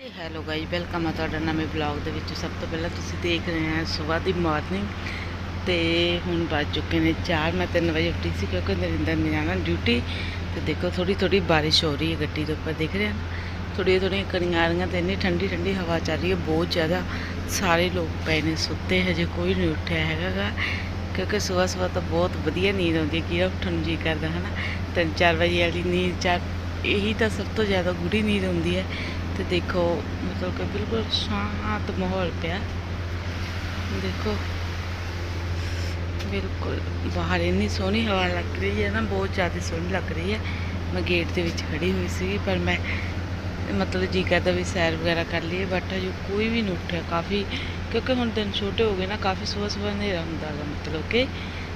Hello ਗਾਈ welcome ਆ ਤੁਹਾਡਾ ਨਵੇਂ ਬਲੌਗ ਦੇ ਵਿੱਚ। ਸਭ ਤੋਂ ਪਹਿਲਾਂ ਤੁਸੀਂ ਦੇਖ ਰਹੇ ਹੋ ਸਵੇਰ ਦੀ ਮਾਰਨਿੰਗ ਤੇ ਹੁਣ ਵੱਜ ਚੁੱਕੇ ਨੇ 4 ਮੈਂ 3 ਵਜੇ ਉੱਠੀ ਸੀ ਕਿਉਂਕਿ ਨਰਿੰਦਰ ਨੇ ਜਾਣਾ ਡਿਊਟੀ ਤੇ ਦੇਖੋ ਥੋੜੀ ਥੋੜੀ ਬਾਰਿਸ਼ ਹੋ ਰਹੀ ਹੈ ਗੱਡੀ ਦੇ ਉੱਪਰ, ਦੇਖ ਰਹੇ ਹੋ ਥੋੜੀਆਂ ਥੋੜੀਆਂ ਕਣੀਆਂ ਆ ਰਹੀਆਂ ਤੇ ਇੰਨੀ ਠੰਡੀ ਠੰਡੀ ਹਵਾ ਚੱਲ ਰਹੀ ਹੈ, ਬਹੁਤ ਜ਼ਿਆਦਾ ਸਾਰੇ ਲੋਕ ਪਏ ਨੇ ਸੁੱਤੇ, ਹਜੇ ਕੋਈ ਨਹੀਂ ਉੱਠਿਆ ਹੈਗਾ। ਗਾ ਕਿਉਂਕਿ ਸਵੇਰ ਸਵੇਰ ਤਾਂ ਬਹੁਤ ਵਧੀਆ ਨੀਂਦ ਆਉਂਦੀ ਹੈ ਕਿਹਦਾ ਉੱਠਣ ਨੂੰ ਜੀ ਕਰਦਾ, ਹਨਾ? ਤਿੰਨ ਚਾਰ ਵਜੇ ਵਾਲੀ ਨੀਂਦ, ਚਾਰ, ਇਹੀ ਤਾਂ ਸਭ ਤੋਂ ਜ਼ਿਆਦਾ ਗੁੜੀ ਨੀਂਦ ਹੁੰਦੀ ਹੈ। ਤੇ ਦੇਖੋ, ਮਤਲਬ ਕਿ ਬਿਲਕੁਲ ਸ਼ਾਂਤ ਮਾਹੌਲ ਪਿਆ। ਦੇਖੋ, ਬਿਲਕੁਲ ਬਾਹਰ ਇੰਨੀ ਸੋਹਣੀ ਹਵਾ ਲੱਗ ਰਹੀ ਹੈ ਨਾ, ਬਹੁਤ ਜ਼ਿਆਦਾ ਸੋਹਣੀ ਲੱਗ ਰਹੀ ਹੈ। ਮੈਂ ਗੇਟ ਦੇ ਵਿੱਚ ਖੜੀ ਹੋਈ ਸੀ ਪਰ ਮੈਂ ਮਤਲਬ ਜੀ ਕਰਦਾ ਵੀ ਸੈਰ ਵਗੈਰਾ ਕਰ ਲਈਏ ਬਟ ਹਜੇ ਕੋਈ ਵੀ ਨਹੀਂ ਉੱਠਿਆ। ਕਾਫੀ, ਕਿਉਂਕਿ ਹੁਣ ਦਿਨ ਛੋਟੇ ਹੋ ਗਏ ਨਾ, ਕਾਫੀ ਸਵੇਰ ਸਵੇਰ ਹਨੇਰਾ ਹੁੰਦਾ ਗਾ, ਮਤਲਬ ਕਿ।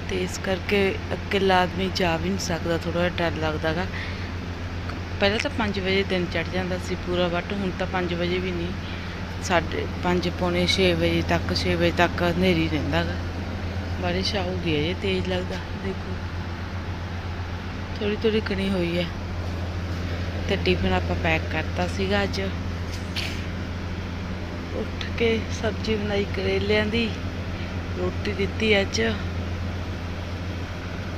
ਤੇ ਇਸ ਕਰਕੇ ਇਕੱਲਾ ਆਦਮੀ ਜਾ ਵੀ ਨਹੀਂ ਸਕਦਾ ਥੋੜਾ ਜਿਹਾ ਡਰ ਲੱਗਦਾ ਗਾ। ਪਹਿਲਾਂ ਤਾਂ 5 ਵਜੇ ਦਿਨ ਚੜ ਜਾਂਦਾ ਸੀ ਪੂਰਾ ਬਟ ਹੁਣ ਤਾਂ 5 ਵਜੇ ਵੀ ਨਹੀਂ। ਸਾਡੇ 5 ਪੌਣੇ 6 ਵਜੇ ਤੱਕ 6 ਵਜੇ ਤੱਕ ਹਨੇਰੀ ਰਹਿੰਦਾ ਗਾ। ਬਾਰਿਸ਼ ਆਊਗੀ ਅਜੇ ਤੇਜ਼ ਲੱਗਦਾ, ਦੇਖੋ। ਥੋੜੀ ਥੋੜੀ ਕਣੀ ਹੋਈ ਹੈ। ਤੇ ਟਿਫਨ ਆਪਾਂ ਪੈਕ ਕਰਤਾ ਸੀਗਾ ਅੱਜ। ਉੱਠ ਕੇ ਸਬਜ਼ੀ ਬਣਾਈ, ਕਰੇਲਿਆਂ ਦੀ ਰੋਟੀ ਦਿੱਤੀ ਅੱਜ।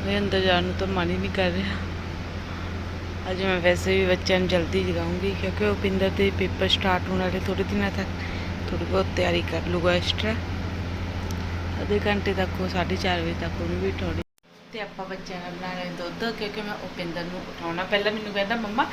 ਮੈਂ ਅੰਦਰ ਜਾਣ ਨੂੰ ਤਾਂ ਮਨ ਹੀ ਨਹੀਂ ਕਰ ਰਿਹਾ। ਅੱਜ ਮੈਂ ਵੈਸੇ ਵੀ ਬੱਚਿਆਂ ਨੂੰ ਜਲਦੀ ਜਗਾਉਂਗੀ ਕਿਉਂਕਿ ਉਹ ਪਿੰਦਰ ਦੇ ਪੇਪਰ ਸਟਾਰਟ ਹੋਣ ਵਾਲੇ ਥੋੜੇ ਦਿਨਾਂ ਤੱਕ ਥੋੜੀ ਬਹੁਤ ਤਿਆਰੀ ਕਰ ਲੂਗਾ ਐਕਸਟਰਾ ਅੱਧੇ ਘੰਟੇ ਤੱਕ ਉਹ 4:30 ਵਜੇ ਤੱਕ ਉਹਨੂੰ ਵੀ ਉਠਾਉਣੀ। ਤੇ ਆਪਾਂ ਬੱਚਿਆਂ ਨਾਲ ਬਣਾ ਰਹੇ ਦੁੱਧ ਕਿਉਂਕਿ ਮੈਂ ਉਪਿੰਦਰ ਨੂੰ ਉਠਾਉਣਾ। ਪਹਿਲਾਂ ਮੈਨੂੰ ਕਹਿੰਦਾ, ਮੰਮਾ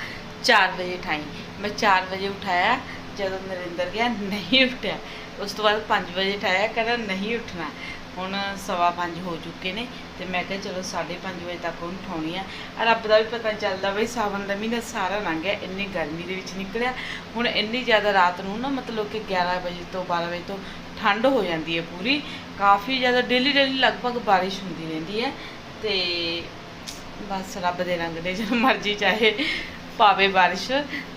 4 ਵਜੇ ਉਠਾਈ। ਮੈਂ 4 ਵਜੇ ਉਠਾਇਆ, ਜਦੋਂ ਨਰਿੰਦਰ ਗਿਆ, ਨਹੀਂ ਉੱਠਿਆ। ਉਸ ਤੋਂ ਬਾਅਦ 5 ਵਜੇ ਉਠਾਇਆ, ਕਹਿੰਦਾ, ਨਹੀਂ ਉੱਠਣਾ। ਹੁਣ ਸਵਾ ਪੰਜ ਹੋ ਚੁੱਕੇ ਨੇ ਤੇ ਮੈਂ ਕਿਹਾ ਚਲੋ 5:30 ਵਜੇ ਤੱਕ ਉਹਨੂੰ ਉਠਾਉਣੀ ਆ। ਰੱਬ ਦਾ ਵੀ ਪਤਾ ਚੱਲਦਾ ਬਈ ਸਾਵਣ ਦਾ ਮਹੀਨਾ ਸਾਰਾ ਲੰਘ ਗਿਆ, ਇੰਨੀ ਗਰਮੀ ਦੇ ਵਿੱਚ ਨਿਕਲਿਆ। ਹੁਣ ਇੰਨੀ ਜ਼ਿਆਦਾ ਰਾਤ ਨੂੰ ਨਾ ਮਤਲਬ ਕਿ 11 ਵਜੇ ਤੋਂ 12 ਵਜੇ ਤੋਂ ਠੰਡ ਹੋ ਜਾਂਦੀ ਹੈ ਪੂਰੀ। ਕਾਫੀ ਜ਼ਿਆਦਾ ਡੇਲੀ ਡੇਲੀ ਲਗਭਗ ਬਾਰਿਸ਼ ਹੁੰਦੀ ਰਹਿੰਦੀ ਹੈ ਤੇ ਬਸ ਰੱਬ ਦੇ ਰੰਗ ਨੇ, ਜਦੋਂ ਮਰਜ਼ੀ ਚਾਹੇ ਪਾਵੇ ਬਾਰਿਸ਼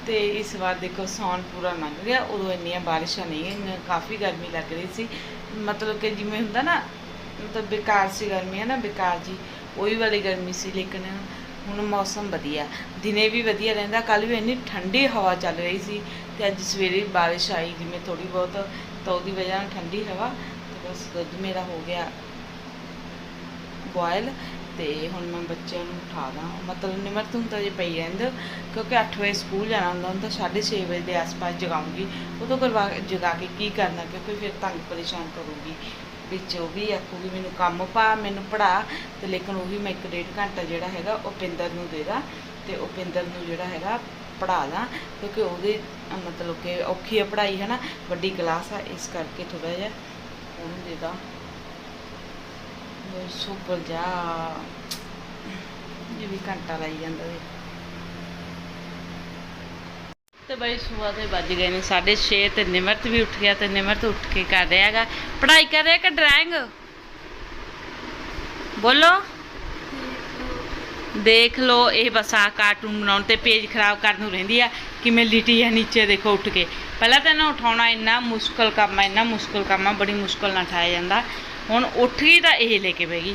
ਤੇ ਇਸ ਵਾਰ ਦੇਖੋ ਸੌਣ ਪੂਰਾ ਲੰਘ ਗਿਆ, ਉਦੋਂ ਇੰਨੀਆਂ ਬਾਰਿਸ਼ਾਂ ਨਹੀਂ ਹੋਈਆਂ ਕਾਫੀ ਗਰਮੀ ਲੱਗ ਰਹੀ ਸੀ। ਮਤਲਬ ਕਿ ਜਿਵੇਂ ਹੁੰਦਾ ਨਾ, ਮਤਲਬ ਬੇਕਾਰ ਸੀ ਗਰਮੀ ਹੈ ਨਾ, ਬੇਕਾਰ ਜੀ, ਉਹੀ ਵਾਲੀ ਗਰਮੀ ਸੀ, ਲੇਕਿਨ ਹੁਣ ਮੌਸਮ ਵਧੀਆ, ਦਿਨੇ ਵੀ ਵਧੀਆ ਰਹਿੰਦਾ ਕੱਲ ਵੀ ਇੰਨੀ ਠੰਡੀ ਹਵਾ ਚੱਲ ਰਹੀ ਸੀ ਤੇ ਅੱਜ ਸਵੇਰੇ ਬਾਰਿਸ਼ ਆਈ, ਜਿਵੇਂ ਥੋੜੀ ਬਹੁਤ, ਤਾਂ ਉਹਦੀ ਵਜ੍ਹਾ ਨਾਲ ਠੰਡੀ ਹਵਾ, ਤੇ ਬਸ ਦੁੱਧ ਮੇਰਾ ਹੋ ਗਿਆ ਬੋਇਲ ਤੇ ਹੁਣ ਮੈਂ ਬੱਚਿਆਂ ਨੂੰ ਉਠਾ ਦਾਂ। ਮਤਲਬ ਨਿਮਰਤ ਹੁਣ ਤਾਂ ਜੇ ਪਈ ਰਹਿੰਦੇ, ਕਿਉਂਕਿ 8 ਵਜੇ ਸਕੂਲ ਜਾਣਾ ਹੁੰਦਾ ਹੁਣ ਤਾਂ 6:30 ਵਜੇ ਦੇ ਆਸ-ਪਾਸ ਜਗਾਉਂਗੀ। ਉਦੋਂ ਕਰਵਾ ਜਗਾ ਕੇ ਕੀ ਕਰਨਾ, ਕਿਉਂਕਿ ਫਿਰ ਤੰਗ ਪਰੇਸ਼ਾਨ ਕਰੂਗੀ। ਵਿੱਚ ਉਹ ਵੀ ਆਖੂਗੀ, ਮੈਨੂੰ ਕੰਮ ਪਾ, ਮੈਨੂੰ ਪੜਾ ਤੇ ਲੇਕਿਨ ਉਹ ਵੀ ਮੈਂ ਇੱਕ ਡੇਢ ਘੰਟਾ ਜਿਹੜਾ ਹੈਗਾ, ਉਹ ਪਿੰਦਰ ਨੂੰ ਦੇ ਦਾਂ ਤੇ ਉਹ ਪਿੰਦਰ ਨੂੰ ਜਿਹੜਾ ਹੈਗਾ ਪੜਾ ਦਾਂ। ਕਿਉਂਕਿ ਉਹਦੀ, ਮਤਲਬ ਕਿ ਔਖੀ ਹੈ ਪੜ੍ਹਾਈ ਹੈ ਨਾ ਵੱਡੀ ਕਲਾਸ ਆ, ਇਸ ਕਰਕੇ ਥੋੜਾ ਜਿਹਾ ਉਹਨੂੰ ਦੇ। ਸੁਪਰ ਜਾ। ਇਹ ਵੀ ਘੰਟਾ ਲਾਈ ਜਾਂਦਾ ਦੇ ਤੇ ਬਈ ਸਵੇਰ ਦੇ ਵੱਜ ਗਏ ਨੇ 6:30 ਤੇ ਨਿਮਰਤ ਵੀ ਉੱਠ ਗਿਆ ਤੇ ਨਿਮਰਤ ਉੱਠ ਕੇ ਕਰ ਰਿਹਾ ਹੈਗਾ। ਪੜ੍ਹਾਈ ਕਰ ਰਿਹਾ ਕਿ ਡਰਾਇੰਗ? ਬੋਲੋ। ਦੇਖ ਲੋ ਇਹ ਬਸ ਆ ਕਾਰਟੂਨ ਬਣਾਉਣ ਤੇ ਪੇਜ ਖਰਾਬ ਕਰਨ ਨੂੰ ਰਹਿੰਦੀ ਆ ਕਿਵੇਂ ਲਿਟੀ ਆ ਨੀਚੇ ਦੇਖੋ ਉੱਠ ਕੇ। ਪਹਿਲਾਂ ਤਾਂ ਇਹਨੂੰ ਉਠਾਉਣਾ ਇੰਨਾ ਮੁਸ਼ਕਲ ਕੰਮ ਆ, ਇੰਨਾ ਮੁਸ਼ਕਲ ਕੰਮ ਆ, ਬੜੀ ਮੁਸ਼ਕਲ ਨਾਲ ਉਠਾਇਆ ਜਾਂਦਾ। ਹੁਣ ਉੱਠ ਗਈ ਤਾਂ ਇਹ ਲੈ ਕੇ ਬਹਿ ਗਈ।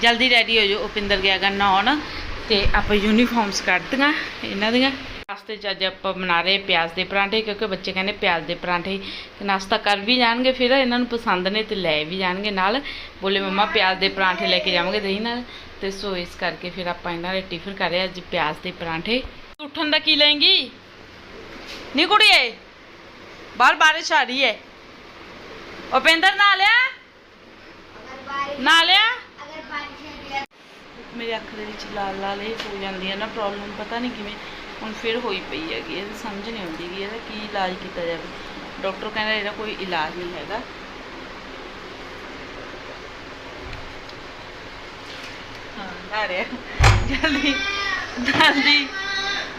ਜਲਦੀ ਰੈਡੀ ਹੋ ਜਾਓ, ਉਪਿੰਦਰ ਗਿਆ ਗਾ ਨਹਾਉਣ ਤੇ ਆਪਾਂ ਯੂਨੀਫਾਰਮਸ ਕੱਢਦੀਆਂ ਇਹਨਾਂ ਦੀਆਂ। ਨਾਸਤੇ 'ਚ ਅੱਜ ਆਪਾਂ ਬਣਾ ਰਹੇ ਪਿਆਜ਼ ਦੇ ਪਰਾਂਠੇ, ਕਿਉਂਕਿ ਬੱਚੇ ਕਹਿੰਦੇ ਪਿਆਜ਼ ਦੇ ਪਰਾਂਠੇ ਨਾਸ਼ਤਾ ਕਰ ਵੀ ਜਾਣਗੇ, ਫਿਰ ਇਹਨਾਂ ਨੂੰ ਪਸੰਦ ਨੇ ਤੇ ਲੈ ਵੀ ਜਾਣਗੇ ਨਾਲ। ਬੋਲੇ, ਮੰਮਾ, ਪਿਆਜ਼ ਦੇ ਪਰਾਂਠੇ ਲੈ ਕੇ ਜਾਵਾਂਗੇ ਦਹੀਂ ਨਾਲ। ਤੇ ਸੋ ਇਸ ਕਰਕੇ ਫਿਰ ਆਪਾਂ ਇਹਨਾਂ ਦੇ ਟਿਫਨ ਕਰ ਰਹੇ ਅੱਜ ਪਿਆਜ਼ ਦੇ ਪਰਾਂਠੇ। ਉੱਠਣ ਦਾ ਕੀ ਲੈਂਗੀ? ਨੀ ਕੁੜੀਏ, ਬਾਹਰ ਬਾਰਿਸ਼ ਆ ਰਹੀ ਹੈ। ਉਪਿੰਦਰ ਨਾ ਲਿਆ? ਨਾ ਲਿਆ ਮੇਰੇ ਅੱਖ ਦੇ ਵਿੱਚ ਲਾਲ ਲਾਲ ਇਹ ਹੋ ਜਾਂਦੀ ਹੈ ਨਾ ਪ੍ਰੋਬਲਮ ਪਤਾ ਨਹੀਂ ਕਿਵੇਂ ਹੁਣ ਫਿਰ ਹੋਈ ਪਈ ਹੈਗੀ ਇਹ ਸਮਝ ਨਹੀਂ ਆਉਂਦੀ ਕਿ ਇਹਦਾ ਕੀ ਇਲਾਜ ਕੀਤਾ ਜਾਵੇ। ਡਾਕਟਰ ਕਹਿੰਦਾ ਇਹਦਾ ਕੋਈ ਇਲਾਜ ਨਹੀਂ ਹੈਗਾ। ਹਾਂ ਨਾ ਰਿਹਾ। ਜਲਦੀ ਜਲਦੀ।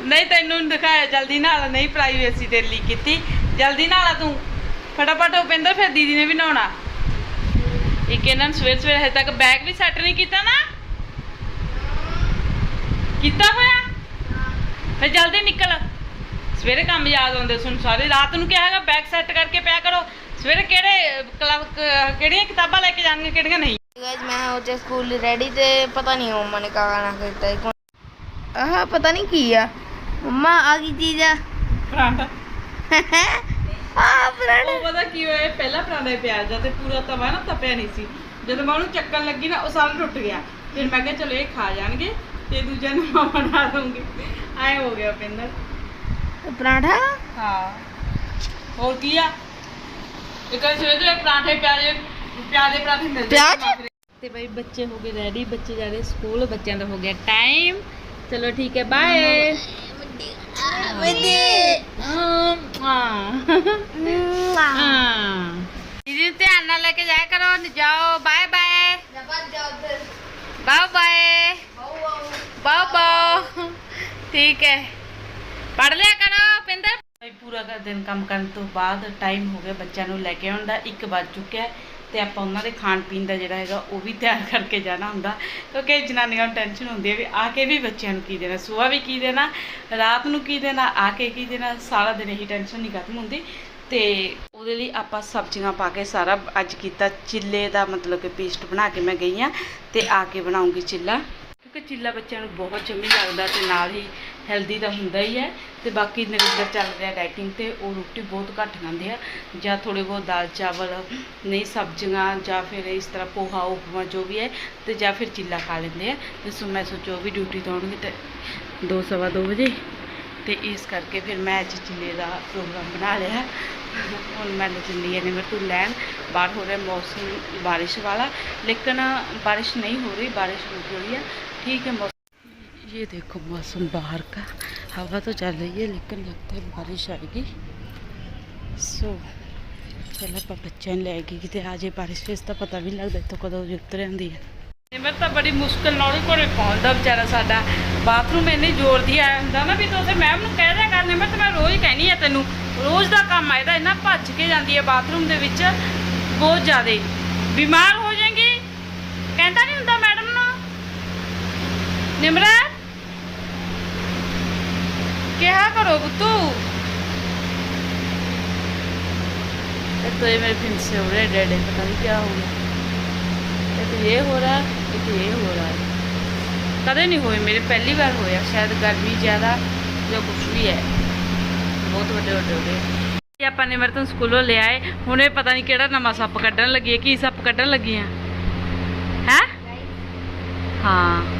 ਨਹੀਂ ਤੈਨੂੰ ਦਿਖਾਇਆ ਜਲਦੀ ਨਾਲ ਨਹੀਂ ਪ੍ਰਾਈਵੇਸੀ ਤੇਰੇ ਲਈ ਕੀਤੀ। ਜਲਦੀ ਨਾਲ ਤੂੰ। ਫਟਾਫਟ ਉਪਿੰਦਰ ਫਿਰ ਦੀਦੀ ਨੇ ਵੀ ਨਹਾਉਣਾ। ਇੱਕ ਇਹਨਾਂ ਨੂੰ ਸਵੇਰ ਸਵੇਰ ਹਜੇ ਤੱਕ ਬੈਗ ਵੀ ਸੈੱਟ ਨਹੀਂ ਕੀਤਾ ਨਾ? ਕੀਤਾ ਹੋਇਆ? ਫਿਰ ਜਲਦੀ ਨਿਕਲ। ਸਵੇਰੇ ਕੰਮ ਯਾਦ ਆਉਂਦੇ ਸੁਣ ਸਾਰੇ। ਰਾਤ ਨੂੰ ਕਿਹਾ ਹੈਗਾ ਬੈਗ ਸੈੱਟ ਕਰਕੇ ਪਿਆ ਕਰੋ। ਸਵੇਰੇ ਕਿਹੜੇ ਕਿਹੜੀਆਂ ਕਿਤਾਬਾਂ ਲੈ ਕੇ ਜਾਣਗੇ ਕਿਹੜੀਆਂ ਨਹੀਂ? ਗਾਇਸ ਮੈਂ ਹਾਂ ਉੱਥੇ ਸਕੂਲ ਰੈਡੀ ਤੇ ਪਤਾ ਨਹੀਂ ਮੰਮਾ ਨੇ ਕਾ ਗਾਣਾ ਕੀਤਾ ਹੈ ਆਹ ਪਤਾ ਨਹੀਂ ਕੀ ਆ। ਮੰਮਾ ਆ ਕੀ ਚੀਜ਼ ਆ? ਪਰਾਂਠਾ ਆ ਪਰਾਂਠਾ ਉਹ ਪਤਾ ਕੀ ਹੋਇਆ ਪਹਿਲਾ ਪਰਾਂਠਾ ਪਿਆਜ਼ ਦਾ ਤੇ ਪੂਰਾ ਤਵਾ ਨਾ ਤਪਿਆ ਨਹੀਂ ਸੀ। ਜਦੋਂ ਮੈਂ ਉਹਨੂੰ ਚੱਕਣ ਲੱਗੀ ਨਾ ਉਹ ਸਾਰਾ ਟੁੱਟ ਗਿਆ। ਫਿਰ ਮੈਂ ਕਿਹਾ ਚਲੋ ਇਹ ਖਾ ਜਾਣਗੇ ਤੇ ਦੂਜਾ ਨੂੰ ਮੈਂ ਬਣਾ ਦੂੰਗੀ ਐ ਹੋ ਗਿਆ ਪਿੰਦਰ। ਪਰਾਂਠਾ? ਹਾਂ। ਹੋਰ ਕੀ ਆ? ਇੱਕ ਸਵੇਰ ਦੇ ਪਰਾਂਠੇ ਪਿਆਜ਼ ਪਿਆਜ਼ ਪਰਾਂਠੇ ਮਿਲਦੇ ਪਿਆਜ਼? ਤੇ ਬਈ ਬੱਚੇ ਹੋ ਗਏ ਰੈਡੀ ਬੱਚੇ ਜਾ ਰਹੇ ਸਕੂਲ ਬੱਚਿਆਂ ਦਾ ਹੋ ਗਿਆ ਟਾਈਮ ਚਲੋ ਠੀਕ ਹੈ ਬਾਏ ਹਾਂ ਦੀਦੀ ਧਿਆਨ ਨਾਲ ਲੈ ਕੇ ਜਾਇਆ ਕਰੋ ਜਾਓ ਬਾਏ ਬਾਏ ਬਾਏ ਬਾਏ ਬਾਓ ਬਾਓ ਠੀਕ ਹੈ। ਪੜ ਲਿਆ ਕਰੋ ਪਿੰਦਰ। ਭਾਈ ਪੂਰਾ ਕਰ ਦਿਨ ਕੰਮ ਕਰਨ ਤੋਂ ਬਾਅਦ ਟਾਈਮ ਹੋ ਗਿਆ ਬੱਚਿਆਂ ਨੂੰ ਲੈ ਕੇ ਆਉਣ ਦਾ 1 ਵੱਜ ਚੁੱਕਿਆ ਹੈ। ਤੇ ਆਪਾਂ ਉਹਨਾਂ ਦੇ ਖਾਣ ਪੀਣ ਦਾ ਜਿਹੜਾ ਹੈਗਾ ਉਹ ਵੀ ਤਿਆਰ ਕਰਕੇ ਜਾਣਾ ਹੁੰਦਾ, ਕਿਉਂਕਿ ਜਨਾਨੀਆਂ ਨੂੰ ਟੈਨਸ਼ਨ ਹੁੰਦੀ ਹੈ ਵੀ ਆ ਕੇ ਵੀ ਬੱਚਿਆਂ ਨੂੰ ਕੀ ਦੇਣਾ ਸਵੇਰ ਵੀ ਕੀ ਦੇਣਾ, ਰਾਤ ਨੂੰ ਕੀ ਦੇਣਾ, ਆ ਕੇ ਕੀ ਦੇਣਾ, ਸਾਰਾ ਦਿਨ ਇਹੀ ਟੈਨਸ਼ਨ ਨਹੀਂ ਖਤਮ ਹੁੰਦੀ। ਤੇ ਉਹਦੇ ਲਈ ਆਪਾਂ ਸਬਜ਼ੀਆਂ ਪਾ ਕੇ ਸਾਰਾ ਅੱਜ ਕੀਤਾ, ਚਿੱਲੇ ਦਾ ਮਤਲਬ ਕਿ ਪੇਸਟ ਬਣਾ ਕੇ ਮੈਂ ਗਈ ਆ ਤੇ ਆ ਕੇ ਬਣਾਉਂਗੀ ਚਿੱਲਾ, ਕਿਉਂਕਿ ਚਿੱਲਾ ਬੱਚਿਆਂ ਨੂੰ ਬਹੁਤ ਚੰਗੀ ਲੱਗਦਾ ਤੇ ਨਾਲ ਹੀ ਹੈਲਦੀ ਤਾਂ ਹੁੰਦਾ ਹੀ ਹੈ ਤੇ ਬਾਕੀ ਨਰਿੰਦਰ ਚੱਲ ਰਿਹਾ ਡਾਈਟਿੰਗ ਤੇ, ਉਹ ਰੋਟੀ ਬਹੁਤ ਘੱਟ ਖਾਂਦੇ ਆ। ਜਾਂ ਥੋੜੇ ਬਹੁਤ ਦਾਲ ਚਾਵਲ, ਨਹੀਂ ਸਬਜ਼ੀਆਂ, ਜਾਂ ਫਿਰ ਇਸ ਤਰ੍ਹਾਂ ਪੋਹਾ, ਉਪਮਾ ਜੋ ਵੀ ਹੈ ਤੇ ਜਾਂ ਫਿਰ ਚਿੱਲਾ ਖਾ ਲੈਂਦੇ ਆ। ਤੇ ਸੋ ਮੈਂ ਸੋਚੋ ਵੀ ਡਿਊਟੀ ਤੋਂ ਆਉਣਗੇ ਤੇ 2:30 ਵਜੇ। ਤੇ ਇਸ ਕਰਕੇ ਫਿਰ ਮੈਂ ਅੱਜ ਚਿੱਲੇ ਦਾ ਪ੍ਰੋਗਰਾਮ ਬਣਾ ਲਿਆ। ਹੁਣ ਮੈਂ ਚੱਲੀ ਹਾਂ ਨਿਮਰ ਤੋਂ ਲੈਣ। ਬਾਹਰ ਹੋ ਰਿਹਾ ਮੌਸਮ, ਬਾਰਿਸ਼ ਵਾਲਾ। ਲੇਕਿਨ ਬਾਰਿਸ਼ ਨਹੀਂ ਹੋ ਰਹੀ, ਬਾਰਿਸ਼ ਹੋ ਰਹੀ ਹੈ ਠੀਕ ਹੈ, ਮੌਸਮ ये देखो मौसम बाहर का हवा तो चल रही है लेकिन लगता है बारिश आएगी सो चल ਆਪਾਂ ਬੱਚਿਆਂ ਨੂੰ ਲੈ ਗਏ ਕਿਤੇ ਆ ਜੇ ਬਾਰਿਸ਼ ਫਿਰ ਤਾਂ ਪਤਾ ਵੀ ਨਹੀਂ ਲੱਗਦਾ ਇੱਥੋਂ ਕਦੋਂ ਦੀ ਉਤਰ ਆਉਂਦੀ ਹੈ ਨਿਮਰ ਤਾਂ ਬੜੀ ਮੁਸ਼ਕਲ ਨਾਲ ਹੀ ਘਰੇ ਪਹੁੰਚਦਾ ਵਿਚਾਰਾ ਸਾਡਾ ਬਾਥਰੂਮ ਇੰਨੀ ਜ਼ੋਰ ਦੀ ਆਇਆ ਹੁੰਦਾ ਨਾ ਵੀ ਤੂੰ ਉੱਥੇ ਮੈਮ ਨੂੰ ਕਹਿ ਦਿਆ ਕਰ ਨਿਮਰ ਤੇ ਮੈਂ ਰੋਜ਼ ਕਹਿਣੀ ਆ ਤੈਨੂੰ ਰੋਜ਼ ਦਾ ਕੰਮ ਆ ਇਹਦਾ ਇੰਨਾ ਭੱਜ ਕੇ ਜਾਂਦੀ ਹੈ ਬਾਥਰੂਮ ਦੇ ਵਿੱਚ ਬਹੁਤ ਜ਼ਿਆਦੇ ਬਿਮਾਰ ਹੋ ਜਾਏਗੀ ਕਹਿੰਦਾ ਨਹੀਂ ਹੁੰਦਾ ਮੈਡਮ ਨੂੰ ਨਿਮਰਤ ਕਿਹਾ ਕਰੋ ਬੁੱਤੂ ये तो ये मेरे फिर से हो रहे डेड पता नहीं क्या हो गया ये तो ये हो रहा है ये तो ये हो रहा है ਕਦੇ ਨਹੀਂ ਹੋਏ ਮੇਰੇ ਪਹਿਲੀ ਵਾਰ ਹੋਇਆ ਸ਼ਾਇਦ ਗਰਮੀ ਜ਼ਿਆਦਾ ਜਾਂ ਕੁਝ ਵੀ ਹੈ ਬਹੁਤ ਵੱਡੇ ਵੱਡੇ ਹੋ ਗਏ ਇਹ ਆਪਾਂ ਨਿਮਰਤਨ ਸਕੂਲੋਂ ਲੈ ਆਏ ਹੁਣ ਇਹ ਪਤਾ ਨਹੀਂ ਕਿਹੜਾ ਨਵਾਂ ਸੱਪ ਕੱਢਣ ਲੱਗੀ ਹੈ ਕੀ ਸੱਪ ਕੱਢਣ ਲੱਗੀ ਆ ਹੈ ਹਾਂ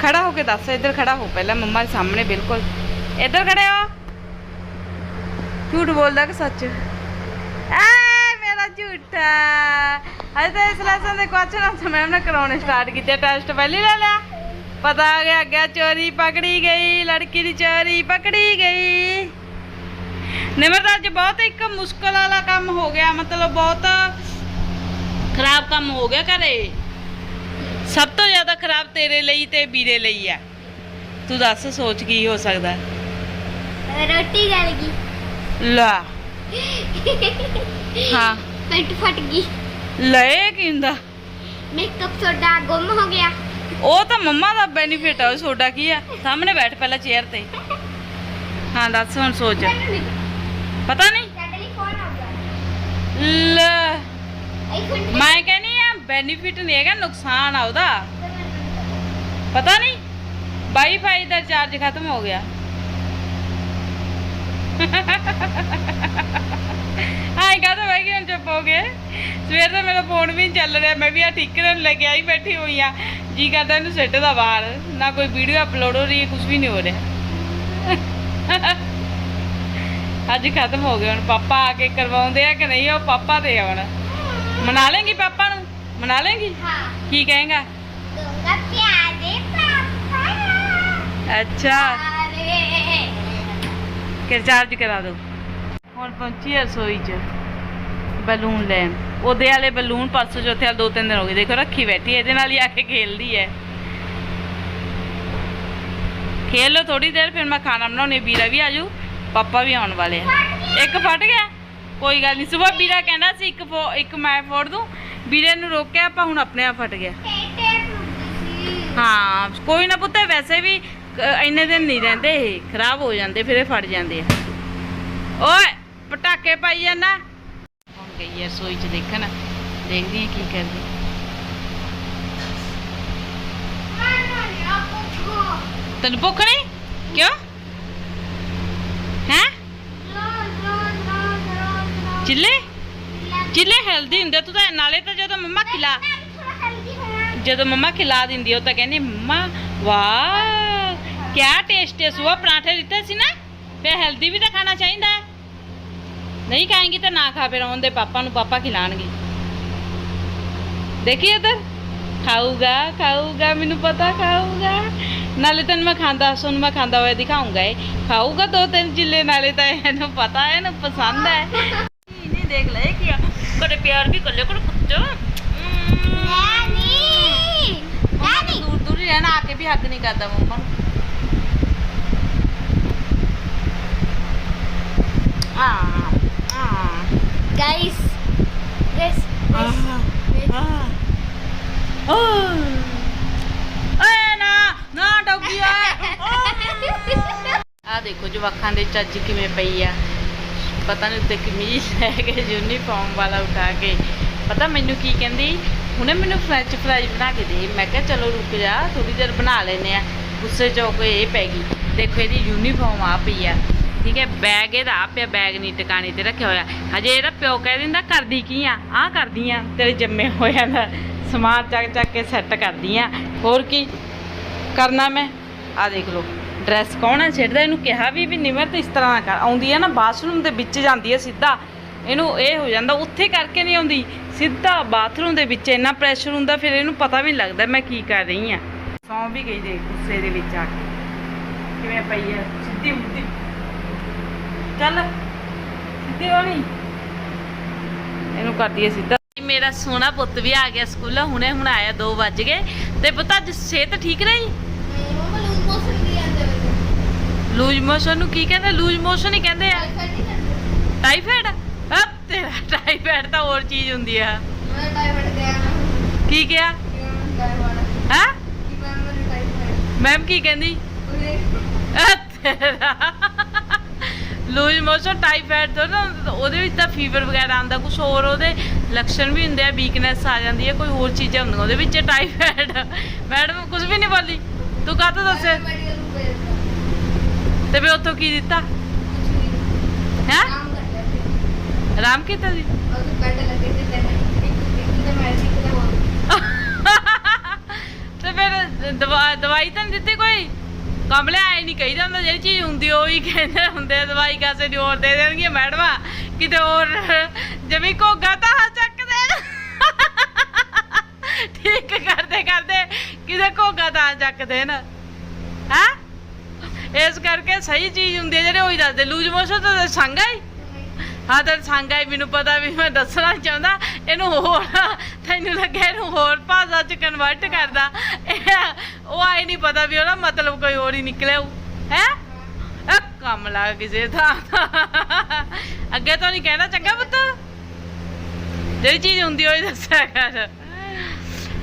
ਖੜਾ ਹੋ ਕੇ ਦੱਸ ਇੱਧਰ ਖੜਾ ਹੋ ਪਹਿਲਾਂ ਮੰਮਾ ਦੇ ਸਾਹਮਣੇ ਬਿਲਕੁਲ। ਇੱਧਰ ਖੜੇ ਹੋ। ਝੂਠ ਬੋਲਦਾ ਕਿ ਸੱਚ? ਐ ਮੇਰਾ ਝੂਠਾ ਅੱਜ ਤਾਂ ਇਸ ਲੈਸਨ ਦੇ ਕੁਐਸਚਨ ਆਨਸਰ ਮੈਮ ਨੇ ਕਰਾਉਣੇ ਸਟਾਰਟ ਕੀਤੇ ਟੈਸਟ ਪਹਿਲੀ ਲੈ ਲਿਆ। ਪਤਾ ਆ ਗਿਆ ਅੱਗੇ ਚੋਰੀ ਪਕੜੀ ਗਈ ਲੜਕੀ ਦੀ ਚੋਰੀ ਪਕੜੀ ਗਈ। ਨਿਮਰਤ ਅੱਜ ਬਹੁਤ ਇੱਕ ਮੁਸ਼ਕਲ ਵਾਲਾ ਕੰਮ ਹੋ ਗਿਆ ਮਤਲਬ ਬਹੁਤ ਖਰਾਬ ਕੰਮ ਹੋ ਗਿਆ ਘਰੇ। ਸਭ ਤੋਂ ਜ਼ਿਆਦਾ ਖਰਾਬ ਤੇਰੇ ਲਈ ਤੇ ਵੀਰੇ ਲਈ ਆ। ਤੂੰ ਦੱਸ ਸੋਚ ਕੀ ਹੋ ਸਕਦਾ? ਰੋਟੀ ਗਲ ਗਈ। ਲਾ। ਹਾਂ। ਪੈਂਟ ਫਟ ਗਈ। ਲੈ ਕਿੰਦਾ ਮੇਕਅਪ ਸੋਡਾ ਗੁੰਮ ਹੋ ਗਿਆ। ਉਹ ਤਾਂ ਮੰਮਾ ਦਾ ਬੈਨੀਫਿਟ ਆ ਸੋਡਾ ਕੀ ਆ? ਸਾਹਮਣੇ ਬੈਠ ਪਹਿਲਾਂ ਚੇਅਰ ਤੇ। ਹਾਂ ਦੱਸ ਹੁਣ ਸੋਚ। ਪਤਾ ਨਹੀਂ? ਲੈ। ਮੈਂ ਕਿ ਬੈਨੀਫਿਟ ਨਹੀਂ ਹੈਗਾ, ਨੁਕਸਾਨ ਆ ਉਹਦਾ। ਪਤਾ ਨਹੀਂ ਵਾਈਫਾਈ ਦਾ ਚਾਰਜ ਖਤਮ ਹੋ ਗਿਆ। ਆਈ ਕਹਦਾ ਮੈਂ ਕਿ ਚੁੱਪ ਹੋ ਗਏ? ਸਵੇਰ ਦਾ ਮੇਰਾ ਫੋਨ ਵੀ ਨੀ ਚੱਲ ਰਿਹਾ, ਮੈਂ ਵੀ ਆ ਠੀਕਰੇ ਨੂੰ ਲੈ ਕੇ ਆਈ ਬੈਠੀ ਹੋਈ ਆ। ਜੀ ਕਰਦਾ ਇਹਨੂੰ ਸਿੱਟ ਦਾ ਬਾਹਰ ਨਾ ਕੋਈ ਵੀਡੀਓ ਅਪਲੋਡ ਹੋ ਰਹੀ ਹੈ ਕੁਝ ਵੀ ਨਹੀਂ ਹੋ ਰਿਹਾ। ਅੱਜ ਖਤਮ ਹੋ ਗਿਆ ਹੁਣ, ਪਾਪਾ ਆ ਕੇ ਕਰਵਾਉਂਦੇ ਆ ਕਿ ਨਹੀਂ, ਉਹ ਪਾਪਾ ਤੇ ਆਉਣ। ਮਨਾ ਲੇਂਗੀ ਪਾਪਾ ਨੂੰ? ਮਨਾ ਲੇਂਗੀ हाँ ਕੀ ਕਹੇਗਾ दूंगा प्यारे पापा ਅੱਛਾ अरे ਕਿ ਚਾਰਜ ਕਰਾ ਦੋ ਹੁਣ ਪਹੁੰਚੀ ਆ ਰਸੋਈ 'ਚ ਬਲੂਨ ਲੈਣ ਉਹਦੇ ਵਾਲੇ ਬਲੂਨ ਪਰਸੋਂ ਚੌਥੇ ਵਾਲੇ ਦੋ ਤਿੰਨ ਦਿਨ ਹੋ ਗਏ ਦੇਖੋ ਰੱਖੀ ਬੈਠੀ ਹੈ, ਇਹਦੇ ਨਾਲ ਹੀ ਆ ਕੇ ਖੇਲਦੀ ਹੈ ਖੇਲ ਲੋ ਥੋੜੀ ਦੇਰ ਫਿਰ ਮੈਂ ਖਾਣਾ ਬਣਾਉਣੀ ਵੀਰਾ ਵੀ ਆਜੂ ਪਾਪਾ ਵੀ ਆਉਣ ਵਾਲੇ ਆ ਇੱਕ ਫਟ ਗਿਆ ਕੋਈ ਗੱਲ ਨਹੀਂ ਸਵੇਰ ਵੀਰਾ ਕਹਿੰਦਾ ਸੀ ਇੱਕ ਫੋ- ਇੱਕ ਮੈਂ ਫੋੜ ਦੂੰ ਵੀਰੇ ਨੂੰ ਰੋਕਿਆ ਆਪਾਂ ਹੁਣ ਆਪਣੇ ਆਪ ਫਟ ਗਿਆ ਹਾਂ ਕੋਈ ਨਾ ਪੁੱਤ ਵੈਸੇ ਵੀ ਇੰਨੇ ਦਿਨ ਨਹੀਂ ਰਹਿੰਦੇ ਇਹ ਖਰਾਬ ਹੋ ਜਾਂਦੇ ਫਿਰ ਇਹ ਫਟ ਜਾਂਦੇ ਆ। ਓਏ ਪਟਾਕੇ ਪਾਈ ਜਾਂਦਾ ਹੁਣ ਗਈ ਐ ਸੋਈ ਚ ਦੇਖਣ ਦੇਖਦੀ ਕੀ ਕਰਦੀ। ਤੈਨੂੰ ਭੁੱਖ ਨਹੀਂ? ਕਿਉਂ? ਹੈ? ਚਿੱਲੇ? ਕਿਲੇ ਹੈਲਦੀ ਹੁੰਦੇ ਤੂੰ ਤਾਂ ਨਾਲੇ ਤਾਂ ਜਦੋਂ ਮੰਮਾ ਖਿਲਾ ਜਦੋਂ ਮੰਮਾ ਖਿਲਾ ਦਿੰਦੀ ਉਹ ਤਾਂ ਕਹਿੰਦੀ ਮੰਮਾ ਵਾਹ ਕੀ ਟੇਸਟ ਹੈ ਸੁਆ ਪਰਾਂਠੇ ਦਿੱਤੇ ਸੀ ਨਾ ਫੇ ਹੈਲਦੀ ਵੀ ਤਾਂ ਖਾਣਾ ਚਾਹੀਦਾ ਨਹੀਂ ਖਾਏਗੀ ਤਾਂ ਨਾ ਖਾ ਫਿਰ ਉਹਦੇ ਪਾਪਾ ਨੂੰ ਪਾਪਾ ਖਿਲਾਣਗੇ। ਦੇਖੀ ਇਧਰ? ਖਾਊਗਾ ਖਾਊਗਾ ਮੈਨੂੰ ਪਤਾ ਖਾਊਗਾ। ਨਾਲੇ ਤੈਨੂੰ ਮੈਂ ਖਾਂਦਾ ਸੁਣ ਮੈਂ ਖਾਂਦਾ ਹੋਇਆ ਦਿਖਾਉਂਗਾ ਇਹ। ਖਾਊਗਾ ਦੋ ਤਿੰਨ ਜਿੱਲੇ ਨਾਲੇ ਤਾਂ ਇਹਨੂੰ ਪਤਾ ਹੈ ਇਹਨੂੰ ਪਸੰਦ ਹੈ। ਨਹੀਂ ਦੇਖ ਲੈ ਕੀ ਆ ਬੜੇ ਪਿਆਰ ਵੀ ਕਰ ਲਿਆ ਕਰ ਪੁੱਤ नानी ਮੰਮਾ ਨੂੰ ਦੂਰ ਦੂਰ ਹੀ ਰਹਿਣਾ ਆ ਕੇ ਵੀ ਹੱਗ ਨਹੀਂ ਕਰਦਾ ਮੰਮਾ ਨੂੰ ਆ ਆ गाइस गाइस ਏ ਨਾ ਨਾ ਡੌਗੀ ਆ ਆ ਦੇਖੋ ਜਵਾਕਾਂ ਦੇ ਚੱਜ ਕਿਵੇਂ ਪਈ ਆ ਪਤਾ ਨਹੀਂ ਉੱਤੇ ਕਮੀਜ਼ ਲੈ ਕੇ ਯੂਨੀਫਾਰਮ ਵਾਲਾ ਉਠਾ ਕੇ। ਪਤਾ ਮੈਨੂੰ ਕੀ ਕਹਿੰਦੀ? ਹੁਣੇ ਮੈਨੂੰ ਫ੍ਰੈਂਚ ਫਰਾਈਜ਼ ਬਣਾ ਕੇ ਦੇ। ਮੈਂ ਕਿਹਾ, ਚਲੋ ਰੁਕ ਜਾ ਥੋੜੀ ਦੇਰ ਬਣਾ ਲੈਨੇ ਆ। ਗੁੱਸੇ ਚ ਹੋ ਕੇ ਇਹ ਪੈ ਗਈ। ਦੇਖੋ, ਇਹਦੀ ਯੂਨੀਫਾਰਮ ਆ ਪਈ ਆ। ਠੀਕ ਹੈ ਬੈਗ ਇਹਦਾ ਆ ਪਿਆ ਬੈਗ ਨਹੀਂ ਟਿਕਾਣੇ ਤੇ ਰੱਖਿਆ ਹੋਇਆ। ਹਜੇ ਇਹਦਾ ਪਿਓ ਕਹਿ ਦਿੰਦਾ, ਕਰਦੀ ਕੀ ਆ? ਆ ਕਰਦੀ ਆ, ਤੇਰੇ ਜੰਮੇ ਹੋਇਆ ਦਾ ਸਮਾਨ ਚੱਕ ਚੱਕ ਕੇ ਸੈੱਟ ਕਰਦੀ ਆ। ਹੋਰ ਕੀ ਕਰਨਾ ਮੈਂ? ਆ ਦੇਖ ਲਓ। ਡਰੈਸ ਕੌਣ ਹੈ ਛੇੜਦਾ ਇਹਨੂੰ ਕਿਹਾ ਵੀ ਵੀ ਨਿਮਰਤ ਇਸ ਤਰ੍ਹਾਂ ਨਾ ਕਰ। ਆਉਂਦੀ ਹੈ ਨਾ ਬਾਥਰੂਮ ਦੇ ਵਿੱਚ ਜਾਂਦੀ ਹੈ ਸਿੱਧਾ। ਇਹਨੂੰ ਇਹ ਹੋ ਜਾਂਦਾ, ਉੱਥੇ ਕਰਕੇ ਨਹੀਂ ਆਉਂਦੀ। ਸਿੱਧਾ ਬਾਥਰੂਮ ਦੇ ਵਿੱਚ ਇੰਨਾ ਪ੍ਰੈਸ਼ਰ ਹੁੰਦਾ, ਫਿਰ ਇਹਨੂੰ ਪਤਾ ਵੀ ਨਹੀਂ ਲੱਗਦਾ ਮੈਂ ਕੀ ਕਰ ਰਹੀ ਆ। ਸੌਂ ਵੀ ਗਈ ਦੇਖ, ਗੁੱਸੇ ਦੇ ਵਿੱਚ ਆ ਕੇ। ਕਿਵੇਂ ਪਈ ਹੈ ਸਿੱਧੀ ਮੁੱਧੀ ਚੱਲ, ਸਿੱਧੀ ਹੋਣੀ। ਇਹਨੂੰ ਕਰਦੀ ਹੈ ਸਿੱਧਾ। ਮੇਰਾ ਸੋਹਣਾ ਪੁੱਤ ਵੀ ਆ ਗਿਆ ਸਕੂਲੋਂ, ਹੁਣੇ ਹੁਣ ਆਇਆ 2 ਵੱਜ ਗਏ। ਤੇ ਪੁੱਤ, ਅੱਜ ਸਿਹਤ ਠੀਕ ਰਹੀ? ਲੂਜ ਮੋਸ਼ਨ ਨੂੰ ਕੀ ਕਹਿੰਦੇ? ਲੂਜ ਮੋਸ਼ਨ ਹੀ ਕਹਿੰਦੇ ਆ। ਟਾਈਫਾਇਡ ਹੱਪ ਤੇਰਾ ਟਾਈਫਾਇਡ ਤਾਂ ਹੋਰ ਚੀਜ਼ ਹੁੰਦੀ ਆ। ਮੈਮ ਕੀ ਕਹਿੰਦੀ? ਲੂਜ ਮੋਸ਼ਨ ਟਾਈਫਾਇਡ ਤੋਂ ਨਾ ਉਹਦੇ ਵਿੱਚ ਤਾਂ ਫੀਵਰ ਵਗੈਰਾ ਆਉਂਦਾ ਕੁਝ ਹੋਰ ਉਹਦੇ ਲੱਛਣ ਵੀ ਹੁੰਦੇ ਆ ਵੀਕਨੈਸ ਆ ਜਾਂਦੀ ਹੈ ਕੋਈ ਹੋਰ ਚੀਜ਼ਾਂ ਹੁੰਦੀਆਂ ਉਹਦੇ ਵਿੱਚ ਟਾਈਫਾਇਡ ਮੈਡਮ ਕੁਝ ਵੀ ਨਹੀਂ ਬੋਲੀ। ਤੂੰ ਕਾਹ ਦੱਸੇ ਤੇ ਵੀ ਉੱਥੋਂ ਕੀ ਦਿੱਤਾ? ਹੈ? ਆਰਾਮ ਕੀਤਾ ਜੀ ਤੇ ਫਿਰ ਦਵਾਈ ਤਾਂ ਦਿੱਤੀ ਕੋਈ? ਕਮਲੇ ਆਏ ਨਹੀਂ ਕਹੀਦਾ ਹੁੰਦਾ, ਜਿਹੜੀ ਚੀਜ਼ ਹੁੰਦੀ ਉਹ ਹੀ ਕਹਿੰਦੇ ਹੁੰਦੇ ਦਵਾਈ ਕਾਸੇ ਦੀ ਹੋਰ ਦੇ ਦੇਣਗੇ ਮੈਡਮਾਂ, ਕਿਤੇ ਹੋਰ ਜਮੀ ਘੋਗਾ ਤਾਂ ਹਾਂ ਚੱਕ ਦੇ। ਠੀਕ ਕਰਦੇ ਕਰਦੇ ਕਿਤੇ ਘੋਗਾ ਤਾਂ ਚੱਕ ਦੇਣ। ਹੈ? ਇਸ ਕਰਕੇ ਸਹੀ ਚੀਜ਼ ਹੁੰਦੀ ਹੈ ਜਿਹੜੇ ਉਹੀ ਦੱਸਦੇ ਲੂਜ ਮੋਸ਼ਨ ਤਾਂ ਸੰਗਾ ਹੀ। ਹਾਂ ਤਾਂ ਸੰਗਾ ਹੀ, ਮੈਨੂੰ ਪਤਾ ਵੀ ਮੈਂ ਦੱਸਣਾ ਚਾਹੁੰਦਾ, ਇਹਨੂੰ ਹੋਰ, ਤੈਨੂੰ ਲੱਗਿਆ ਇਹਨੂੰ ਹੋਰ ਭਾਸ਼ਾ ਚ ਕਨਵਰਟ ਕਰਦਾ। ਉਹ ਆਈ ਨਹੀਂ ਪਤਾ ਵੀ ਉਹਦਾ ਮਤਲਬ ਕੋਈ ਹੋਰ ਹੀ ਨਿਕਲਿਆ ਹੈ? ਕੰਮ ਲੱਗ ਕਿਸੇ ਦਾ ਅੱਗੇ ਤਾਂ ਨਹੀਂ ਕਹਿਣਾ ਚੰਗਾ ਪੁੱਤ। ਜਿਹੜੀ ਚੀਜ਼ ਹੁੰਦੀ ਹੋਈ ਦੱਸਿਆ ਕਰ।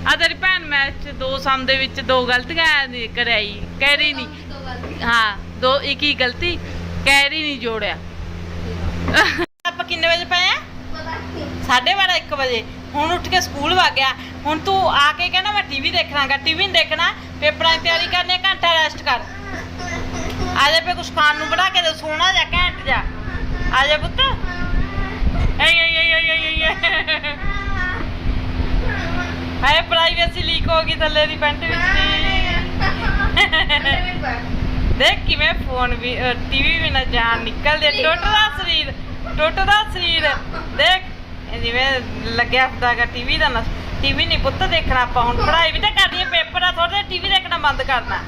ਆ ਤੇਰੀ ਭੈਣ ਮੈਚ 2 ਸਮ ਦੇ ਵਿੱਚ ਦੋ ਗਲਤੀਆਂ ਕਰਾਈ ਕਹਿ ਰਹੀ ਨਹੀਂ ਹਾਂ ਦੋ ਇੱਕ ਹੀ ਗਲਤੀ ਕੈਰੀ ਨਹੀਂ ਜੋੜਿਆ। ਆਪਾਂ ਕਿੰਨੇ ਵਜੇ ਪਏ ਆ? ਸਾਢੇ 12 1 ਵਜੇ। ਹੁਣ ਉੱਠ ਕੇ ਸਕੂਲ ਵਾ ਗਿਆ। ਹੁਣ ਤੂੰ ਆ ਕੇ ਕਹਿਣਾ ਮੈਂ ਟੀਵੀ ਦੇਖਣਾਗਾ। ਟੀਵੀ ਨਹੀਂ ਦੇਖਣਾ ਪੇਪਰਾਂ ਦੀ ਤਿਆਰੀ ਕਰਨੀ ਘੰਟਾ ਰੈਸਟ ਕਰ। ਆਜੇ ਪੇ ਕੁਛ ਖਾਣ ਨੂੰ ਬਣਾ ਕੇ ਦੇ ਸੋਣਾ ਜਾ ਘੈਂਟ ਜਾ ਆਜੇ ਪੁੱਤ ਏ ਏ ਏ ਏ ਏ ਹਾਏ ਪ੍ਰਾਈਵੇਸੀ ਲੀਕ ਹੋ ਗਈ ਥੱਲੇ ਦੀ ਪੈਂਟ ਵਿੱਚ ਦੀ। ਦੇਖ ਕਿਵੇਂ ਫੋਨ ਵੀ ਟੀਵੀ ਵੀ ਨਾ ਜਾਨ ਨਿਕਲਦੇ ਟੁੱਟਦਾ ਸਰੀਰ ਟੁੱਟਦਾ ਸਰੀਰ। ਦੇਖ ਜਿਵੇਂ ਲੱਗਿਆ ਹੁੰਦਾਗਾ ਟੀਵੀ ਦਾ ਨਾ। ਟੀਵੀ ਨਹੀਂ ਪੁੱਤ ਦੇਖਣਾ ਆਪਾਂ ਹੁਣ। ਪੜ੍ਹਾਈ ਵੀ ਤਾਂ ਕਰਨੀ ਹੈ ਪੇਪਰ ਆ ਥੋੜੇ ਟੀਵੀ ਦੇਖਣਾ ਬੰਦ ਕਰਨਾ।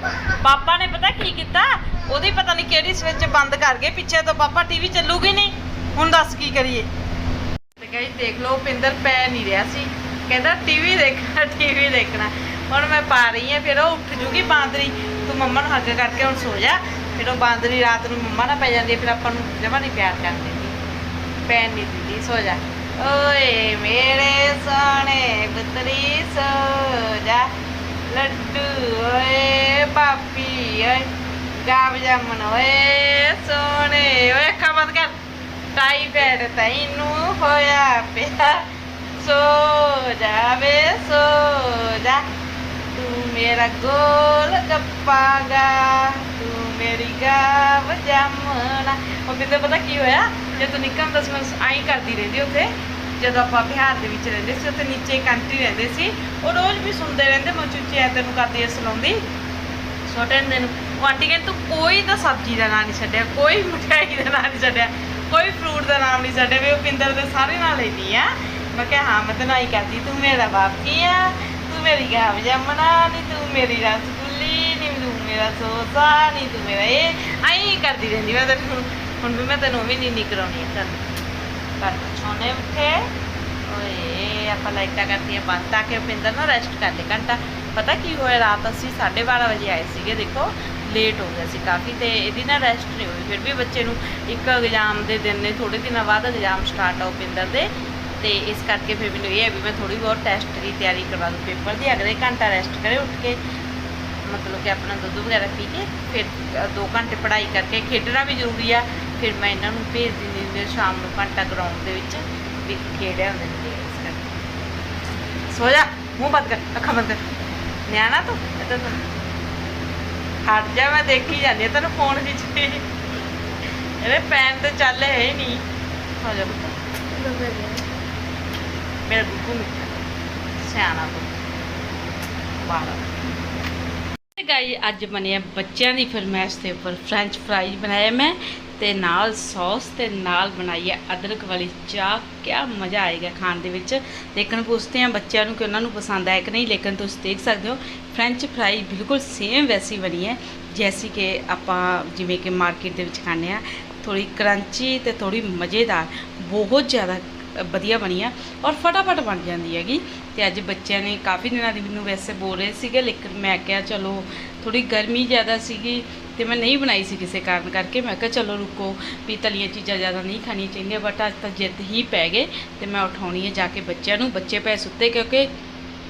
ਪਾਪਾ ਨੇ ਪਤਾ ਕੀ ਕੀਤਾ? ਉਹਦੀ ਪਤਾ ਨਹੀਂ ਕਿਹੜੀ ਸਵਿਚ ਬੰਦ ਕਰ ਗਏ ਪਿੱਛੇ ਤੋਂ। ਪਾਪਾ ਟੀਵੀ ਚੱਲੂਗੀ ਨਹੀਂ ਹੁਣ ਦੱਸ ਕੀ ਕਰੀਏ? ਤੇ ਗਾਈ ਦੇਖ ਲਓ ਪਿੰਦਰ ਪੈ ਨਹੀਂ ਰਿਹਾ ਸੀ। ਕਹਿੰਦਾ ਟੀਵੀ ਦੇਖਣਾ ਟੀਵੀ ਦੇਖਣਾ। ਹੁਣ ਮੈਂ ਪਾ ਰਹੀ ਹਾਂ ਫਿਰ ਉਹ ਉੱਠ ਜੂਗੀ ਬਾਂਦਰੀ। ਤੂੰ ਮੰਮਾ ਨੂੰ ਹੱਗ ਕਰਕੇ ਹੁਣ ਸੋ ਜਾ। ਫਿਰ ਉਹ ਬਾਂਦਰੀ ਰਾਤ ਨੂੰ ਮੰਮਾ ਨਾਲ ਪੈ ਜਾਂਦੀ ਹੈ ਫਿਰ ਆਪਾਂ ਨੂੰ ਜਮਾ ਨਹੀਂ ਪਿਆਰ ਕਰ ਪੈਣ ਨਹੀਂ ਦਿੰਦੀ, ਸੋ ਜਾ। ਓਏ ਮੇਰੇ ਸੋਹਣੇ ਪੁੱਤਰੀ, ਸੋ ਜਾ। ਲੱਡੂ ਓਏ ਪਾਪੀ ਓਏ ਗਾਬ ਜਾਮਨ ਓਏ, ਸੋਹਣੇ ਓਏ, ਅੱਖਾਂ ਬੰਦ ਕਰ। ਟਾਈਫਾਇਡ ਤੈਨੂੰ ਹੋਇਆ ਪਿਆ। ਸੋ ਜਾਵੇ, ਸੋ ਜਾ। ਤੂੰ ਮੇਰਾ ਗੋਲ ਗੱਪਾਗਾ ਤੂੰ ਮੇਰੀ ਗਾਵ ਜਾਮਣਾ ਉਹ ਕਿਤੇ ਪਤਾ ਕੀ ਹੋਇਆ ਜਦੋਂ ਨਿੱਕਾ ਹੁੰਦਾ ਸੀ ਮੈਂ ਆਈ ਕਰਦੀ ਰਹਿੰਦੀ ਉੱਥੇ ਜਦੋਂ ਆਪਾਂ ਬਿਹਾਰ ਦੇ ਵਿੱਚ ਰਹਿੰਦੇ ਸੀ ਉੱਥੇ ਨੀਚੇ ਇੱਕ ਰਹਿੰਦੇ ਸੀ ਉਹ ਰੋਜ਼ ਵੀ ਸੁਣਦੇ ਰਹਿੰਦੇ ਮੈਂ ਚੁੱਚੇ ਐ ਤੈਨੂੰ ਕਰਦੀ ਐ ਸੁਣਾਉਂਦੀ ਛੋਟੇ ਹੁੰਦੇ ਨੂੰ ਉਹ ਆਂਟੀ ਕਹਿੰਦੀ ਤੂੰ ਕੋਈ ਤਾਂ ਸਬਜ਼ੀ ਦਾ ਨਾਂ ਨਹੀਂ ਛੱਡਿਆ ਕੋਈ ਮਠਿਆਈ ਦਾ ਨਾਂ ਨਹੀਂ ਛੱਡਿਆ ਕੋਈ ਫਰੂਟ ਦਾ ਨਾਮ ਨਹੀਂ ਛੱਡਿਆ ਵੀ ਉਹ ਪਿੰਦਰ ਦੇ ਸਾਰੇ ਨਾਲ ਲੈਂਦੀ ਆ ਮੈਂ ਕਿਹਾ ਹਾਂ ਮੈਂ ਤੈਨੂੰ ਆਈ ਕਰਦੀ ਤੂੰ ਮੇਰਾ ਬਾਪ ਕੀ ਆ ਤੂੰ ਮੇਰੀ ਗਾਵ ਜਮਨਾ ਨਹੀਂ ਤੂੰ ਮੇਰੀ ਰਸਗੁੱਲੀ ਨਹੀਂ ਤੂੰ ਮੇਰਾ ਸੋਸਾ ਨਹੀਂ ਤੂੰ ਮੇਰਾ ਇਹ। ਆਈ ਕਰਦੀ ਰਹਿੰਦੀ ਮੈਂ ਤੈਨੂੰ, ਹੁਣ ਵੀ ਮੈਂ ਤੈਨੂੰ ਵੀ ਨਹੀਂ ਨੀ ਕਰਾਉਣੀ ਕਰ ਛੋਨੇ ਉੱਠੇ। ਓਏ, ਆਪਾਂ ਲਾਈਟਾਂ ਕਰਤੀਆਂ ਬੰਦ ਤਾਂ ਕਿ ਪਿੰਦਰ ਨਾ ਰੈਸਟ ਕਰ ਲੇ। ਘੰਟਾ, ਪਤਾ ਕੀ ਹੋਇਆ? ਰਾਤ ਅਸੀਂ 12:30 ਵਜੇ ਆਏ ਸੀਗੇ, ਦੇਖੋ ਲੇਟ ਹੋ ਗਿਆ ਸੀ ਕਾਫੀ ਤੇ ਇਹਦੀ ਨਾ ਰੈਸਟ ਨਹੀਂ ਹੋਈ। ਫਿਰ ਵੀ ਬੱਚੇ ਨੂੰ ਇੱਕ ਐਗਜ਼ਾਮ ਦੇ ਦਿਨ ਨੇ ਥੋੜੇ ਦਿਨਾਂ ਬਾਅਦ ਐਗਜ਼ਾਮ ਸਟਾਰਟ ਹੋ ਪਿੰਦਰ ਦੇ। ਤੇ ਇਸ ਕਰਕੇ ਫਿਰ ਮੈਨੂੰ ਇਹ ਹੈ ਵੀ ਮੈਂ ਥੋੜੀ ਬਹੁਤ ਟੈਸਟ ਦੀ ਤਿਆਰੀ ਕਰਵਾ ਦੂੰ ਪੇਪਰ ਦੀ, ਅਗਲੇ ਘੰਟਾ ਰੈਸਟ ਕਰੇ ਉੱਠ ਕੇ, ਮਤਲਬ ਕਿ ਆਪਣਾ ਦੁੱਧ ਵਗੈਰਾ ਪੀ ਕੇ, ਫਿਰ 2 ਘੰਟੇ ਪੜ੍ਹਾਈ ਕਰਕੇ ਖੇਡਣਾ ਵੀ ਜ਼ਰੂਰੀ ਆ, ਫਿਰ ਮੈਂ ਇਹਨਾਂ ਨੂੰ ਭੇਜ ਦਿੰਦੀ ਹੁੰਦੀ ਸ਼ਾਮ ਨੂੰ ਘੰਟਾ ਗਰਾਊਂਡ ਦੇ ਵਿੱਚ ਵੀ ਖੇਡਿਆ ਹੁੰਦੇ ਨੇ ਇਸ ਕਰਕੇ। ਸੋ ਜਾ, ਮੂੰਹ ਬੰਦ ਕਰ, ਅੱਖਾਂ ਬੰਦ ਕਰ। ਨਿਆਣਾ ਤੂੰ, ਇੱਧਰ ਤੋਂ ਹਟ ਜਾ, ਮੈਂ ਦੇਖੀ ਜਾਂਦੀ ਹਾਂ ਤੈਨੂੰ ਫੋਨ ਵਿੱਚ। ਇਹਦੇ ਪੈਨ ਤੇ ਚੱਲ ਹੈ ਹੀ ਨਹੀਂ। ਹੋ ਜਾ ਪੁੱਤ। ਮੇਰਾ ਸਿਆਣਾ ਪੁੱਤ ਬਾਹਰ ਗਾਈ ਅੱਜ ਬਣਿਆ ਬੱਚਿਆਂ ਦੀ ਫਰਮਾਇਸ਼ ਦੇ ਉੱਪਰ ਫ੍ਰੈਂਚ ਫਰਾਈਜ਼ ਬਣਾਇਆ ਮੈਂ ਤੇ ਨਾਲ ਸੌਸ ਤੇ ਨਾਲ ਬਣਾਈ ਹੈ ਅਦਰਕ ਵਾਲੀ ਚਾਹ। ਕਿਆ ਮਜ਼ਾ ਆਏਗਾ ਖਾਣ ਦੇ ਵਿੱਚ। ਲੇਕਿਨ ਪੁੱਛਦੇ ਆ ਬੱਚਿਆਂ ਨੂੰ ਕਿ ਉਹਨਾਂ ਨੂੰ ਪਸੰਦ ਆਇਆ ਕਿ ਨਹੀਂ, ਲੇਕਿਨ ਤੁਸੀਂ ਦੇਖ ਸਕਦੇ ਹੋ ਫ੍ਰੈਂਚ ਫਰਾਈ ਬਿਲਕੁਲ ਸੇਮ ਵੈਸੀ ਬਣੀ ਹੈ, ਜੈਸੀ ਕਿ ਆਪਾਂ ਜਿਵੇਂ ਕਿ ਮਾਰਕੀਟ ਦੇ ਵਿੱਚ ਖਾਂਦੇ ਆ ਥੋੜੀ ਕਰੰਚੀ ਤੇ ਥੋੜੀ ਮਜ਼ੇਦਾਰ, ਬਹੁਤ ਜ਼ਿਆਦਾ ਵਧੀਆ ਬਣੀ ਆ ਔਰ ਫਟਾਫਟ ਬਣ ਜਾਂਦੀ ਹੈਗੀ। ਤੇ ਅੱਜ ਬੱਚਿਆਂ ਨੇ ਕਾਫੀ ਦਿਨਾਂ ਦੀ ਮੈਨੂੰ ਵੈਸੇ ਬੋਲ ਰਹੇ ਸੀਗੇ, ਲੇਕਿਨ ਮੈਂ ਕਿਹਾ ਚਲੋ ਥੋੜੀ ਗਰਮੀ ਜ਼ਿਆਦਾ ਸੀਗੀ ਤੇ ਮੈਂ ਨਹੀਂ ਬਣਾਈ ਸੀ ਕਿਸੇ ਕਾਰਨ ਕਰਕੇ। ਮੈਂ ਕਿਹਾ ਚਲੋ ਰੁਕੋ ਵੀ ਤਲੀਆਂ ਚੀਜ਼ਾਂ ਜ਼ਿਆਦਾ ਨਹੀਂ ਖਾਣੀਆਂ ਚਾਹੀਦੀਆਂ ਬਟ ਅੱਜ ਤਾਂ ਜਿੱਦ ਹੀ ਪੈ ਗਏ ਤੇ ਮੈਂ ਉਠਾਉਣੀ ਹੈ ਜਾ ਕੇ ਬੱਚਿਆਂ ਨੂੰ। ਬੱਚੇ ਪੈ ਸੁੱਤੇ ਕਿਉਂਕਿ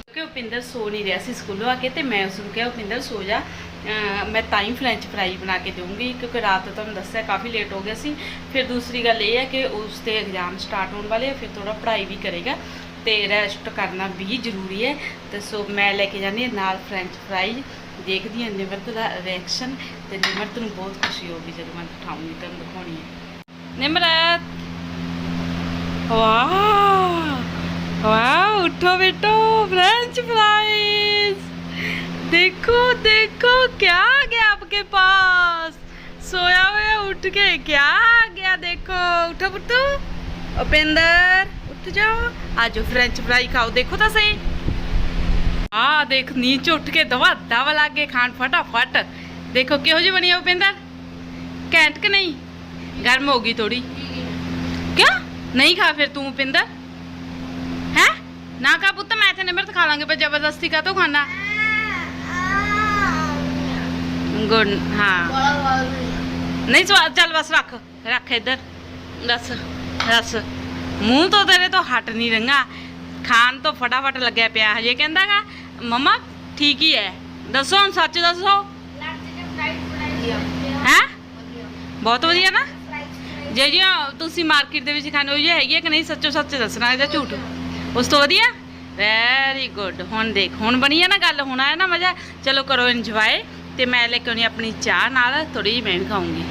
ਕਿਉਂਕਿ ਉਪਿੰਦਰ ਸੋ ਨਹੀਂ ਰਿਹਾ ਸੀ ਸਕੂਲੋਂ ਆ ਕੇ ਤੇ ਮੈਂ ਉਸ ਨੂੰ ਕਿਹਾ, ਉਪਿੰਦਰ, ਸੋ ਜਾ। ਮੈਂ ਤਾਂ ਹੀ ਫਰੈਂਚ ਫਰਾਈ ਬਣਾ ਕੇ ਦੇਵਾਂਗੀ ਕਿਉਂਕਿ ਰਾਤ ਤੁਹਾਨੂੰ ਦੱਸਿਆ ਕਾਫੀ ਲੇਟ ਹੋ ਗਿਆ ਸੀ। ਫਿਰ ਦੂਸਰੀ ਗੱਲ ਇਹ ਹੈ ਕਿ ਉਸ ਤੇ ਐਗਜ਼ਾਮ ਸਟਾਰਟ ਹੋਣ ਵਾਲੇ ਆ, ਫਿਰ ਥੋੜਾ ਪੜ੍ਹਾਈ ਵੀ ਕਰੇਗਾ ਤੇ ਰੈਸਟ ਕਰਨਾ ਵੀ ਜ਼ਰੂਰੀ ਹੈ। ਤੇ ਸੋ ਮੈਂ ਲੈ ਕੇ ਜਾਂਦੀ ਹਾਂ ਨਾਲ ਫਰੈਂਚ ਫਰਾਈ ਦੇਖਦੀ ਹਾਂ ਨਿਮਰਤ ਦਾ ਰਿਐਕਸ਼ਨ ਤੇ ਨਿਮਰਤ ਨੂੰ ਬਹੁਤ ਖੁਸ਼ੀ ਹੋਊਗੀ ਜਦੋਂ ਮੈਂ ਦਿਖਾਉਂਗੀ, ਤੁਹਾਨੂੰ ਦਿਖਾਉਣੀ ਹੈ। ਨਿਮਰਤ! ਵਾਹ! ਵਾਹ, ਉਠੋ ਬੇਟੋ ਫਰੈਂਚ ਫਰਾਈਜ਼ ਦੇਖੋ, ਦੇਖ! क्या आ गया आपके पास सोया हुआ उठ के क्या आ गया देखो उठो पुट्टू उपेंद्र उठ जाओ आज फ्रेंच फ्राई खाओ देखो तो सही आ देख नीचे उठ के दवा दवा लाग के खान फटाफट देखो किहो जी बनी है उपेंद्र कैंट के नहीं गर्म होगी थोड़ी क्या नहीं खा फिर तू उपेंद्र ਹੈ ਨਾ ਕਾ ਪੁੱਤ ਮੈਂ ਤੇ ਨਿਮਰਤ ਖਾ ਲਾਂਗੇ ਪਰ ਜ਼ਬਰਦਸਤੀ ਕਾ ਖਾਣਾ ਗੁੱਡ ਹਾਂ। ਨਹੀਂ, ਸਵਾਦ ਚੱਲ ਬਸ ਰੱਖ ਰੱਖ ਇੱਧਰ। ਦੱਸ ਦੱਸ। ਮੂੰਹ ਤੋਂ ਤੇਰੇ ਤੋਂ ਹਟ ਨਹੀਂ ਰੰਗਾ ਖਾਣ ਤੋਂ ਫਟਾਫਟ ਲੱਗਿਆ ਪਿਆ ਹਜੇ। ਕਹਿੰਦਾਗਾ, ਮਮਾ, ਠੀਕ ਹੀ ਹੈ। ਦੱਸੋ, ਹੁਣ ਸੱਚ ਦੱਸੋ। ਹੈ? ਬਹੁਤ ਵਧੀਆ ਨਾ। ਜੇ ਜੀ ਤੁਸੀਂ ਮਾਰਕੀਟ ਦੇ ਵਿੱਚ ਖਾਣੇ ਹੋ ਜੀ ਹੈਗੀ ਹੈ ਕਿ ਨਹੀਂ? ਸੱਚੋ ਸੱਚ ਦੱਸਣਾ ਇਹਦਾ ਝੂਠ। ਉਸ ਤੋਂ ਵਧੀਆ? ਵੈਰੀ ਗੁੱਡ ਹੁਣ ਦੇਖ, ਹੁਣ ਬਣੀ ਹੈ ਨਾ ਗੱਲ, ਹੁਣ ਆਇਆ ਨਾ ਮਜ਼ਾ। ਚਲੋ ਕਰੋ ਇੰਜੋਏ ਤੇ ਮੈਂ ਲੈ ਕੇ ਆਉਣੀ ਆਪਣੀ ਚਾਹ ਨਾਲ ਥੋੜੀ ਜਿਹੀ ਮੈਂ ਵੀ ਖਾਊਂਗੀ।